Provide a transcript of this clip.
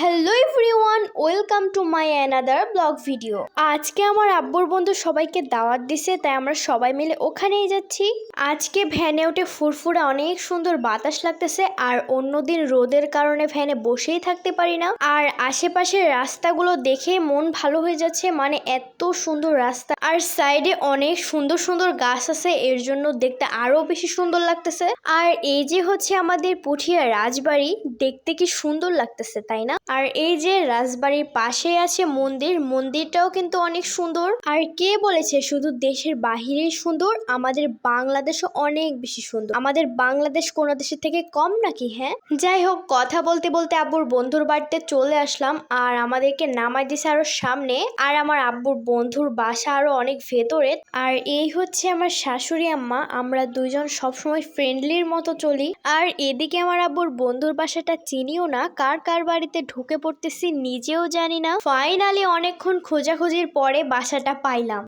Hello everyone, welcome to my another blog video. আজকে আমার আব্বুর বন্ধু সবাইকে দাওয়াত দিছে, তাই আমরা সবাই মিলে ওখানেই যাচ্ছি। আজকে ভ্যানে উঠে ফুরফুরে অনেক সুন্দর বাতাস লাগতেছে, আর অন্যদিন রোদের কারণে ভ্যানে বসেই থাকতে পারি না। আর আশেপাশের রাস্তাগুলো দেখে মন ভালো হয়ে যাচ্ছে মানে এত সুন্দর রাস্তা। আর সাইডে অনেক সুন্দর সুন্দর গাছ আছে, এর জন্য দেখতে আরও বেশি সুন্দর লাগতেছে। আর এই যে হচ্ছে আমাদের পুঠিয়া রাজবাড়ি, দেখতে কি সুন্দর লাগতেছে, তাই না? আর এই যে রাজবাড়ির পাশে আছে মন্দির, মন্দিরটাও কিন্তু অনেক সুন্দর। আর কে বলেছে শুধু দেশের বাহিরেই সুন্দর, আমাদের বাংলাদেশও অনেক বেশি সুন্দর। আমাদের বাংলাদেশ কোনো দেশের থেকে কম নাকি হ্যাঁ? যাই হোক, কথা বলতে বলতে আব্বুর বন্ধুর বাড়িতে চলে আসলাম, আর আমাদেরকে নামাই দিছে আরও সামনে, আর আমার আব্বুর বন্ধুর বাসা আরও অনেক ভেতরে। আর এই হচ্ছে আমার শাশুড়ি আম্মা, আমরা দুইজন সবসময় ফ্রেন্ডলির মতো চলি। আর এদিকে আমার আব্বুর বন্ধুর বাসাটা চিনিও না, কার কার বাড়িতে ঢুকে পড়তেছি নিজেও জানি না। ফাইনালি অনেকক্ষণ খোঁজাখুঁজির পরে বাসাটা পাইলাম।